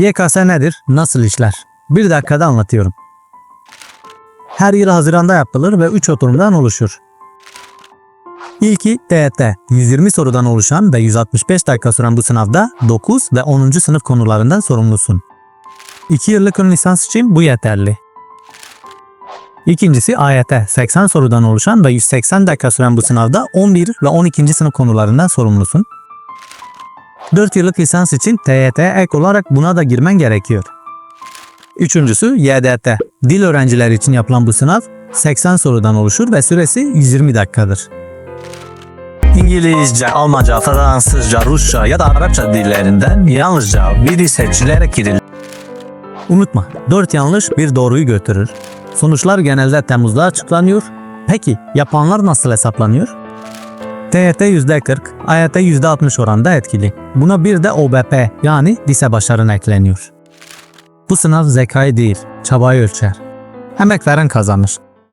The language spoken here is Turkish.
YKS nedir? Nasıl işler? Bir dakikada anlatıyorum. Her yıl Haziran'da yapılır ve 3 oturumdan oluşur. İlki TET. 120 sorudan oluşan ve 165 dakika süren bu sınavda 9 ve 10. sınıf konularından sorumlusun. 2 yıllık ön lisans için bu yeterli. İkincisi AYT. 80 sorudan oluşan ve 180 dakika süren bu sınavda 11 ve 12. sınıf konularından sorumlusun. 4 yıllık lisans için TYT ek olarak buna da girmen gerekiyor. Üçüncüsü YDT. Dil öğrencileri için yapılan bu sınav 80 sorudan oluşur ve süresi 120 dakikadır. İngilizce, Almanca, Fransızca, Rusça ya da Arapça dillerinden yalnızca biri seçilerek girilir. Unutma, 4 yanlış bir doğruyu götürür. Sonuçlar genelde Temmuz'da açıklanıyor. Peki yapanlar nasıl hesaplanıyor? TYT %40, AYT %60 oranda etkili. Buna bir de OBP yani lise başarın ekleniyor. Bu sınav zekayı değil, çabayı ölçer. Emek veren kazanır.